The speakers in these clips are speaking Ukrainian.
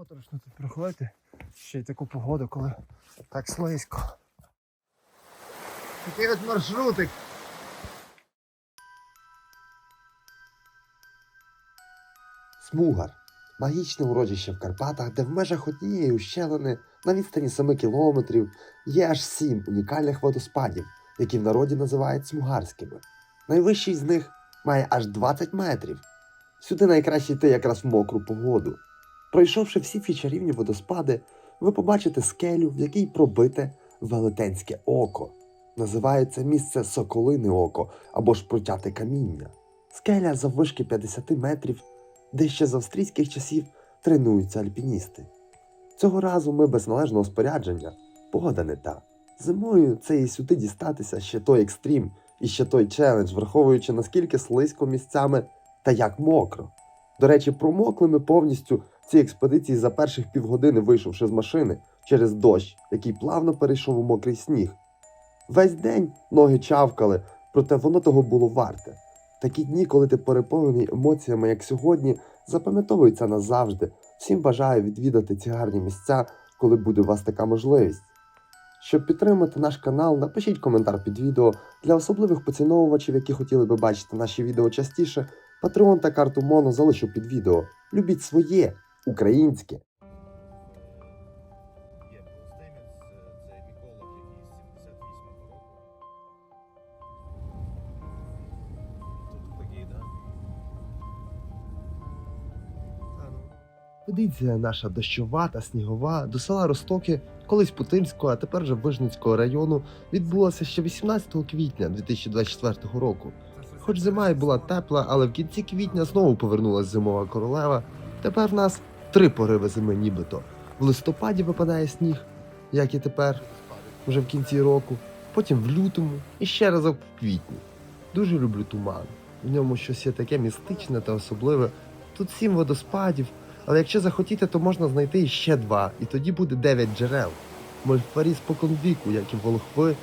Моторошно тут проходити. Ще й таку погоду, коли так слизько. Такий от маршрутик. Смугар магічне урочище в Карпатах, де в межах однієї ущелини на відстані 7 кілометрів є аж сім унікальних водоспадів, які в народі називають смугарськими. Найвищий з них має аж 20 метрів. Сюди найкраще йти якраз в мокру погоду. Пройшовши всі ці чарівні водоспади, ви побачите скелю, в якій пробите велетенське око. Називається місце Соколине око або ж протяте каміння. Скеля заввишки 50 метрів де ще з австрійських часів тренуються альпіністи. Цього разу ми без належного спорядження, погода не та. Зимою це і сюди дістатися ще той екстрім і ще той челендж, враховуючи наскільки слизько місцями та як мокро. До речі, промокли ми повністю цій експедиції за перших півгодини, вийшовши з машини через дощ, який плавно перейшов у мокрий сніг. Весь день ноги чавкали, проте воно того було варте. Такі дні, коли ти переповнений емоціями, як сьогодні, запам'ятовуються назавжди. Всім бажаю відвідати ці гарні місця, коли буде у вас така можливість. Щоб підтримати наш канал, напишіть коментар під відео для особливих поціновувачів, які хотіли би бачити наші відео частіше. Патреон та карту Моно залишу під відео. Любіть своє, українське. Є Полстеміц, це міколог, який з 78-го року. Тут такий. Експедиція наша дощова та снігова до села Ростоки, колись Путимського, а тепер вже Вижницького району, відбулася ще 18 квітня 2024 року. Хоч зима і була тепла, але в кінці квітня знову повернулася зимова королева. Тепер нас три пориви зими нібито. В листопаді випадає сніг, як і тепер, вже в кінці року, потім в лютому і ще разок в квітні. Дуже люблю туман. В ньому щось є таке містичне та особливе. Тут сім водоспадів, але якщо захотіти, то можна знайти іще два, і тоді буде дев'ять джерел. Мольфарі споконвіку, як і волхви,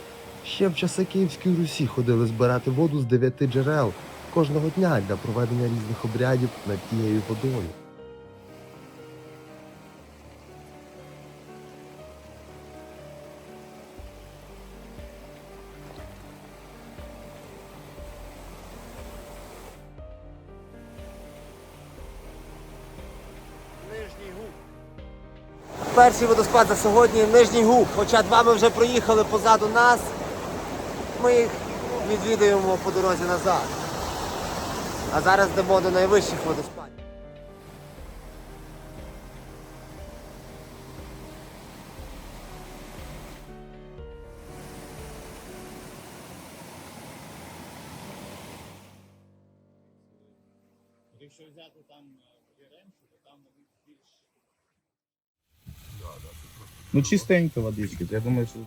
ще в часи Київської Русі ходили збирати воду з дев'яти джерел кожного дня для проведення різних обрядів над тією водою. Перший водоспад за сьогодні Нижній губ. Хоча два ми вже проїхали позаду нас. Ми їх відвідуємо по дорозі назад. А зараз йдемо до найвищих водоспадів. Якщо взяти там Єремчу, то там навіть більш... Ну чистенько водички, я думаю, що...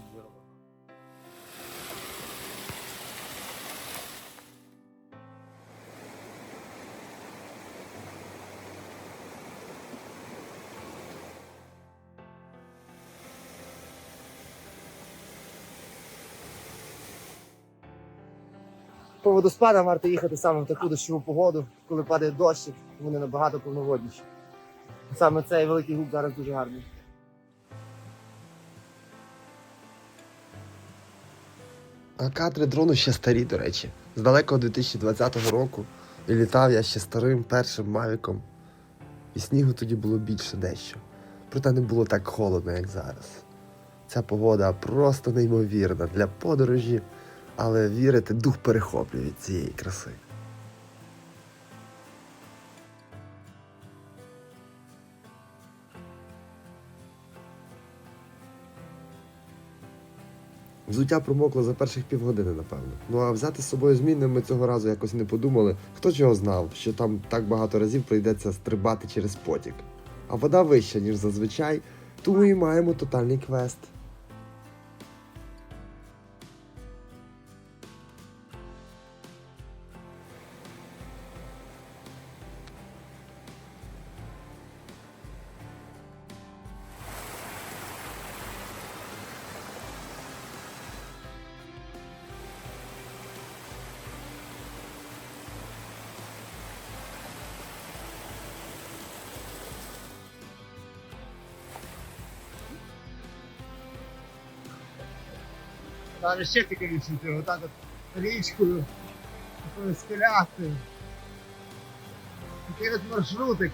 По водоспадам варто їхати саме в таку дощову погоду, коли падає дощик, вони набагато повноводніші. Саме цей великий губ зараз дуже гарний. А кадри дрону ще старі, до речі. З далекого 2020 року. І літав я ще старим першим мавіком. І снігу тоді було більше дещо. Проте не було так холодно, як зараз. Ця погода просто неймовірна для подорожі, але вірите, дух перехоплює від цієї краси. Взуття промокло за перших півгодини, напевно. Ну а взяти з собою зміни ми цього разу якось не подумали. Хто чого знав, що там так багато разів прийдеться стрибати через потік. А вода вища, ніж зазвичай, тому і маємо тотальний квест. Там ще цікавіше, ти отак от річкою, такою скелястою. Такий от маршрутик.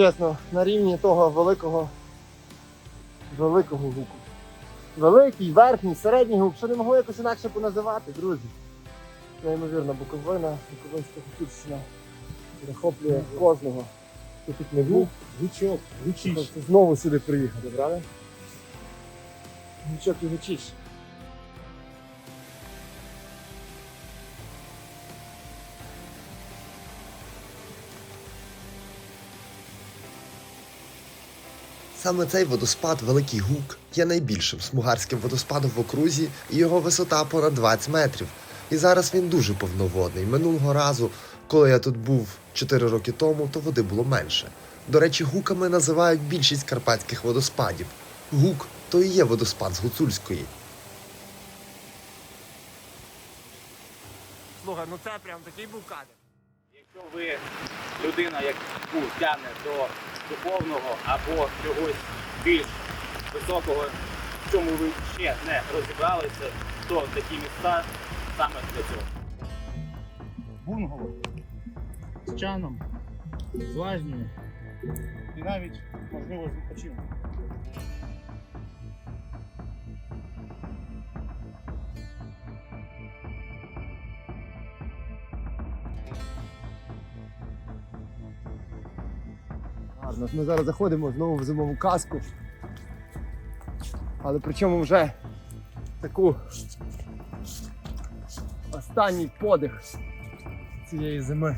Чесно, на рівні того великого великого гуку. Великий, верхній, середній гук, що не можу якось інакше поназивати, друзі. Неймовірна буковина, буковинська гуківщина захоплює кожного. Хто тут не був, Гучок, гучіш. знову сюди приїхати, правда? Гучок і гучіш. Саме цей водоспад Великий Гук є найбільшим смугарським водоспадом в окрузі, і його висота понад 20 метрів. І зараз він дуже повноводний. Минулого разу, коли я тут був 4 роки тому, то води було менше. До речі, гуками називають більшість карпатських водоспадів. Гук то і є водоспад з Гуцульської. Слухай, ну це прям такий був кадр. Якщо ви людина, яку тягне до духовного або чогось більш високого, в чому ви ще не розібралися, то такі міста саме для цього. Бунгало. З чаном, з лазнею. І навіть, можливо, з відпочинком. От ми зараз заходимо знову в зимову казку. Але причому вже таку останній подих цієї зими.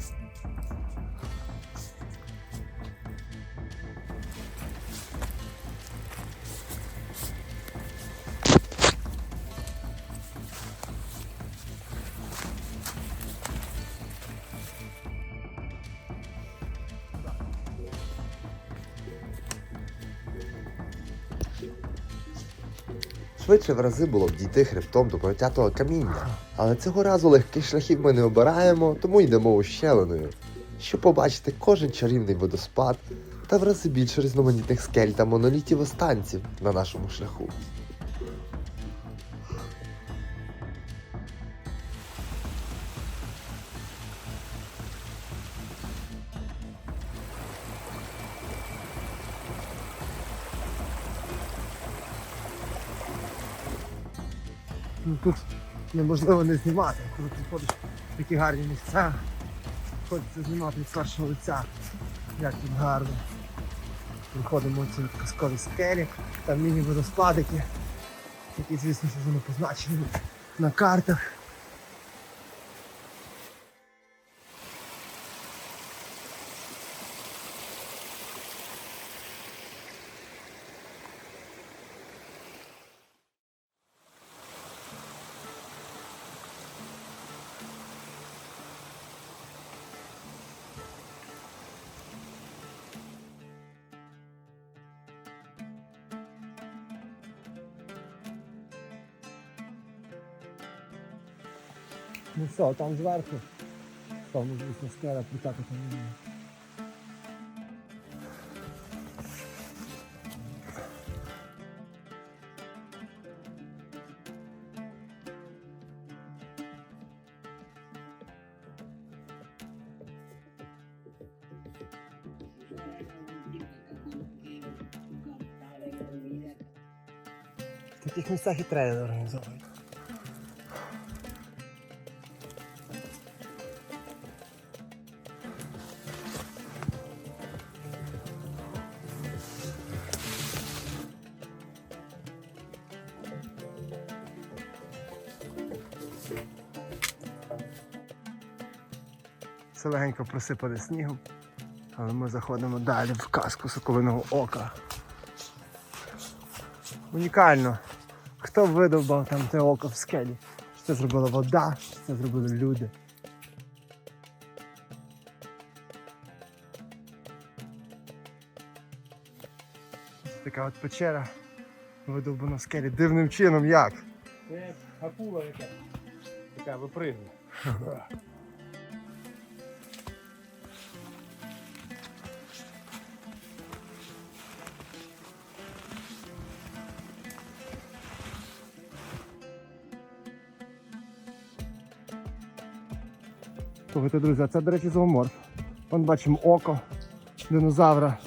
Швидше в рази було б дійти хребтом до протятого каміння. Але цього разу легких шляхів ми не обираємо, тому йдемо ущелиною, щоб побачити кожен чарівний водоспад та в рази більше різноманітних скель та монолітів останців на нашому шляху. Тут неможливо не знімати, коли ти ходиш в такі гарні місця. Хочеться знімати від першого лиця. Як тут гарно. Проходимо ці казкові скелі, там міні-водоспадики, які, звісно, що позначені на картах. Ну що, там зверху. Там, звісно, скеля притати там. В таких місцях і тренери організовують. Все легенько просипали снігом, але ми заходимо далі в казку Соколиного ока. Унікально. Хто видовбав там те око в скелі? Це зробила вода, це зробили люди? Така от печера видовбана в скелі. Дивним чином як? Це акула яка. Така випригує. Слухайте, друзі, це, до речі, зооморф. Вон бачимо око динозавра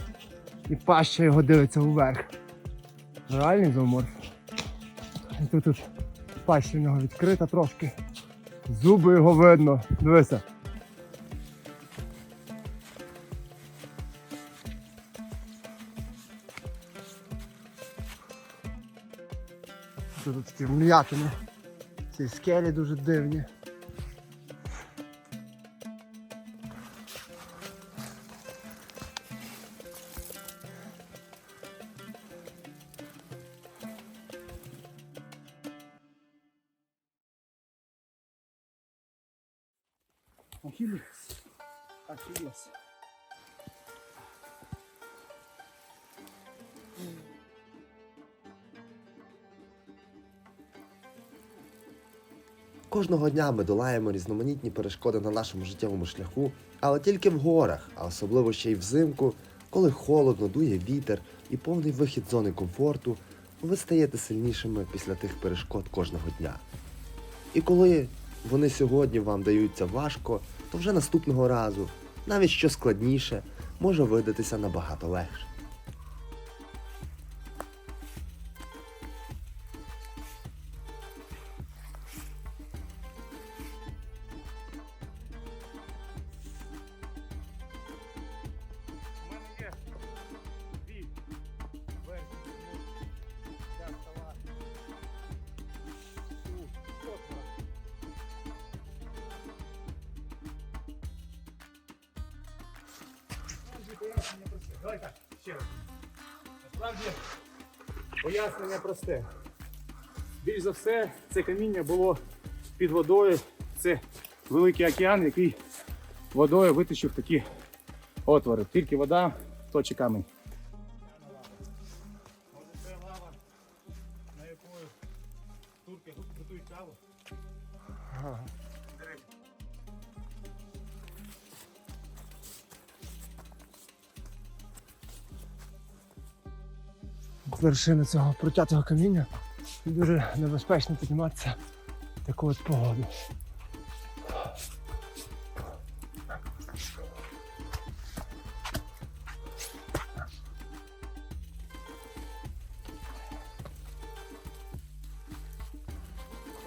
і паща його дивиться вверх. Реальний зооморф. І тут, тут паща в нього відкрита трошки. Зуби його видно. Дивися. Тут такі вм'ятини. Ці скелі дуже дивні. Кожного дня ми долаємо різноманітні перешкоди на нашому життєвому шляху, але тільки в горах, а особливо ще й взимку, коли холодно, дує вітер і повний вихід зони комфорту, ви стаєте сильнішими після тих перешкод кожного дня. І коли вони сьогодні вам даються важко, то вже наступного разу, навіть що складніше, може видатися набагато легше. Давай так, ще раз. Насправді пояснення просте. Більш за все, це каміння було під водою. Це великий океан, який водою виточив такі отвори. Тільки вода, точить камінь. Вершини цього протятого каміння і дуже небезпечно підніматися в таку от погоду.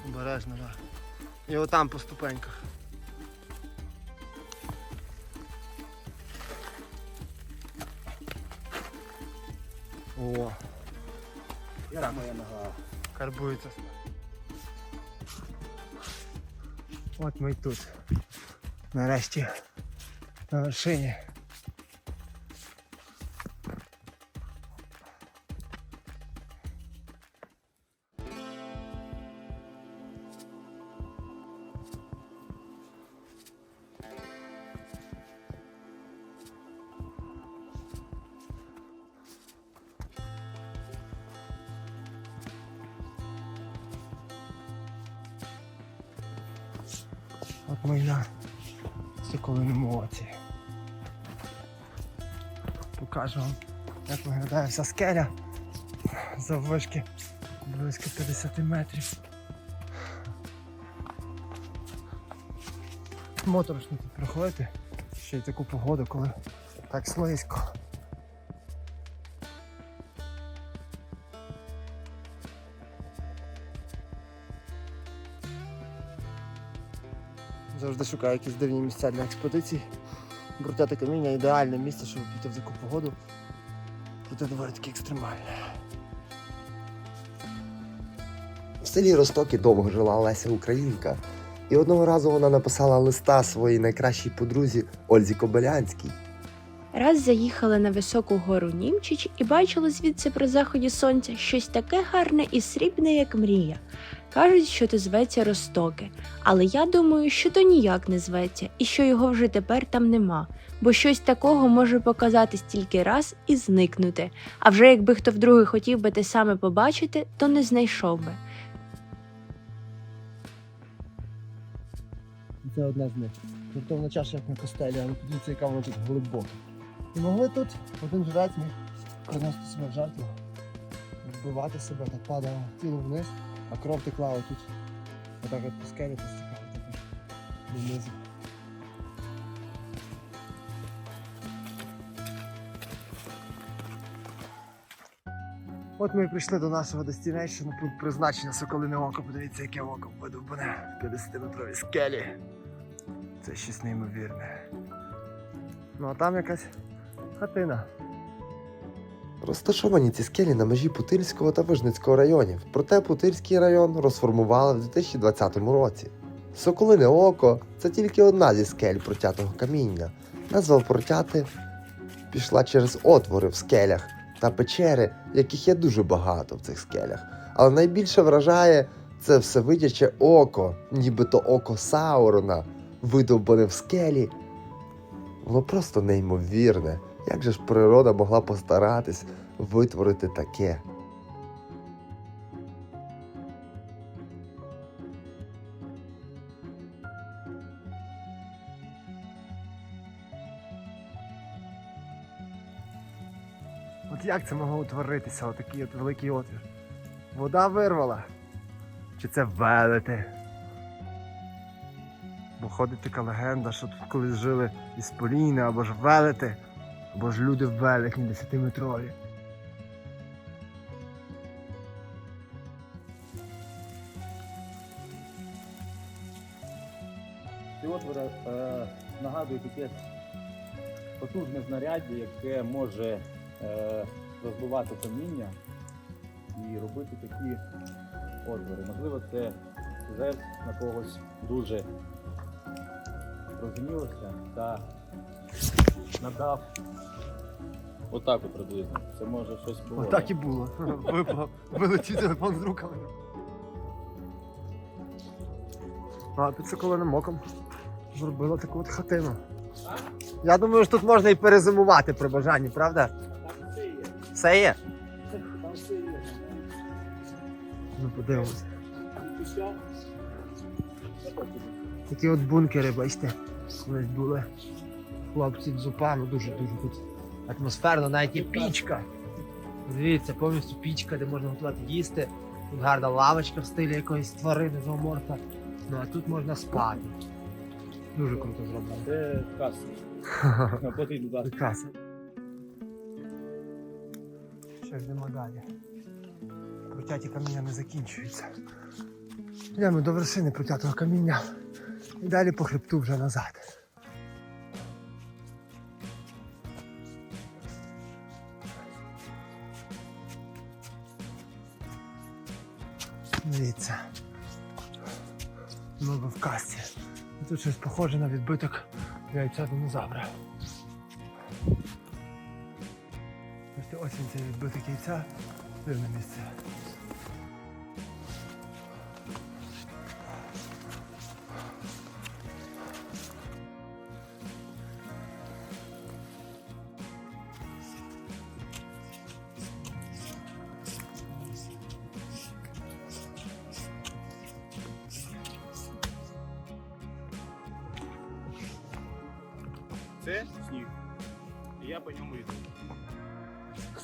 Обережно, так. І отам по ступеньках. Ми тут. Нарешті на вершині. От ми й на Соколиному оці. Покажу вам, як виглядає вся скеля заввишки близько 50 метрів. Моторошно тут проходити, ще й таку погоду, коли так слизько. Завжди шукаю якісь дивні місця для експедицій. Брутяте каміння ідеальне місце, щоб піти в таку погоду. Проте доволі таки екстремальне. В селі Ростокі довго жила Леся Українка, і одного разу вона написала листа своїй найкращій подрузі Ользі Кобилянській. Раз заїхали на високу гору Німчич і бачили звідси при заході сонця щось таке гарне і срібне, як мрія. Кажуть, що то зветься Ростоки, але я думаю, що то ніяк не зветься, і що його вже тепер там нема, бо щось такого може показатись тільки раз і зникнути. А вже якби хто вдруге хотів би те саме побачити, то не знайшов би. Це одна з них. Жартовна чаша, як на костелі, але подивіться, яка вона тут глибока. І могли тут один жрець міг приносити себе в жертву, вбивати себе, так падало тіло вниз, а кров текла отут. Отак от по скелі постікала донизу. От ми і прийшли до нашого дестінейшену, пункт призначення Соколине око. Подивіться, яке око видовбане в 50-метровій скелі. Це щось неймовірне. Ну а там якась хатина. Розташовані ці скелі на межі Путильського та Вижницького районів. Проте Путильський район розформували в 2020 році. Соколине око це тільки одна зі скель протятого каміння. Назва протяти пішла через отвори в скелях та печери, яких є дуже багато в цих скелях. Але найбільше вражає це всевидяче око, нібито око Саурона, видовбане в скелі. Воно просто неймовірне. Як же ж природа могла постаратись витворити таке? От як це могло утворитися, отакий от великий отвір? Вода вирвала. Чи це велети? Бо ходить така легенда, що тут колись жили ісполіни або ж велети, або ж люди в великні десятиметрові. Ці отвори е, нагадують таке потужне знаряддя, яке може е, розбивати каміння і робити такі отвори. Можливо, це жест на когось дуже розумілося та надав отак от приблизно. Це може щось було. Отак і було. Випав, вилетів телефон з руками. А під соколиним оком зробила таку от хатину. Я думаю, що тут можна і перезимувати при бажанні, правда? Там все є. Все є? Там все є. Ну подивимось. Такі от бункери, бачите, колись були. Хлопці з Зупану дуже-дуже тут атмосферно, навіть є пічка. Дивіться, повністю пічка, де можна готувати їсти. Тут гарна лавочка в стилі якоїсь тварини зооморфа. Ну а тут можна спати. Дуже круто зроблено. Це каса. Потрібно дати. Прекрасно. Що ж йдемо далі. Протяті каміння не закінчуються. Йдемо до вершини протятого каміння. І далі по хребту вже назад. Дивіться. Ми в касті. Тут щось похоже на відбиток яйця динозавра. Ось він цей відбиток яйця. Дивне місце.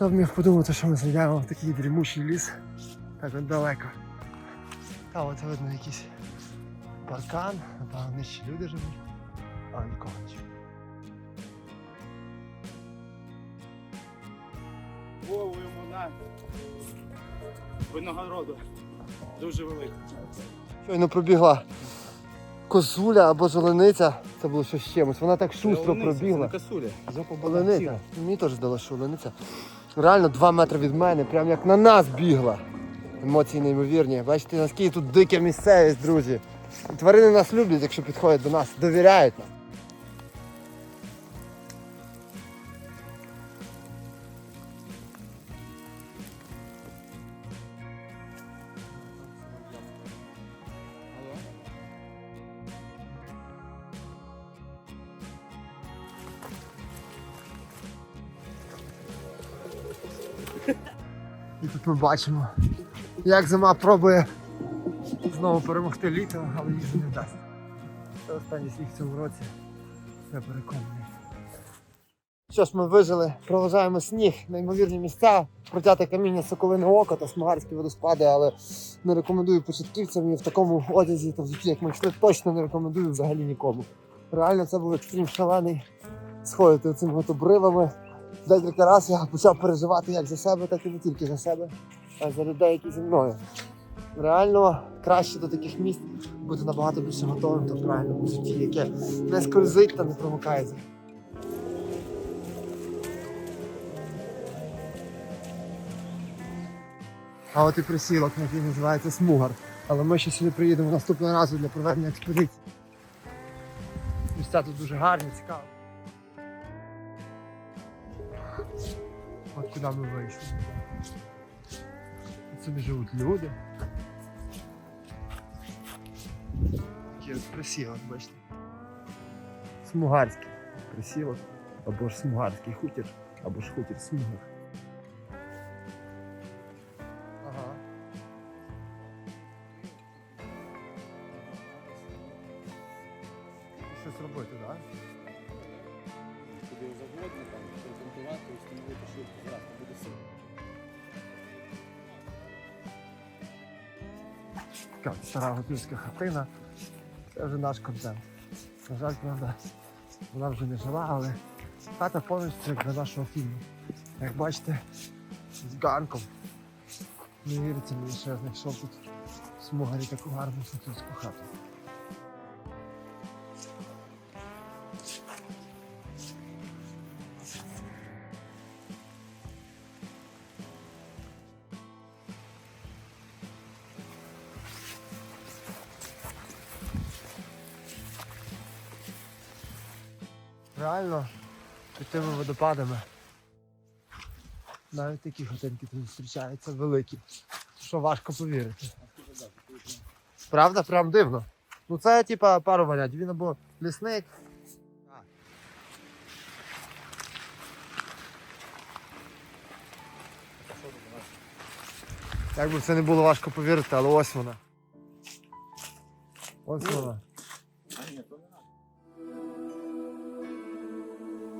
Хто б міг подумати, що ми зайдемо в такий дрімучий ліс так от далеко. А от видно якийсь паркан, напевно, нижче люди живуть, а нікого не чую. Вовою вона виногороду. Дуже велика. Щойно пробігла козуля або зелениця, це було щось чимось. Вона так шустро пробігла. Касуля. Олениця. Мені теж здалося, що олениця. Реально два метри від мене, прям як на нас бігла. Емоції неймовірні. Бачите, наскільки тут дика місцевість, друзі. Тварини нас люблять, якщо підходять до нас, довіряють нам. І тут ми бачимо, як зима пробує знову перемогти літо, але їй не вдасться. Це останній сніг в цьому році. Я переконаний. Що ж, ми вижили, проважаємо сніг, неймовірні місця, протяте каміння Соколине Око та Смагарські водоспади, але не рекомендую початківцям і в такому одязі та взутті, як ми йшли, точно не рекомендую взагалі нікому. Реально це був екстрім шалений сходити цими от обривами. Декілька разів я почав переживати як за себе, так і не тільки за себе, а й за людей, які зі мною. Реально краще до таких місць бути набагато більше готовим до правильному житті, яке не скользить та не промикається. А от і присілок, який називається Смугар. Але ми ще сюди приїдемо наступного разу для проведення експедиції. Місця тут дуже гарні, цікаві. От куди ми вийшли. Тут собі живуть люди. От присілок, бачите. Смугарський присілок, або ж смугарський хутір, або ж хутір смугар. Ага. Щось робити, так? Куди завгодно, там, проконтролювати, встановити швидкість, зразу буде сила. Така стара готівська хатина. Це вже наш контент. На жаль, правда, вона вже не жила, але хата повністю як для нашого фільму. Як бачите, з ганком. Не віриться мені, що я знайшов тут смугарі таку гарну французьку хату. Реально, під тими водопадами. Навіть такі хатинки тут зустрічаються великі. Що важко повірити. Правда, прям дивно. Ну це типа пару варіантів. Він або лісник. Як би це не було важко повірити, але ось вона. Ось вона.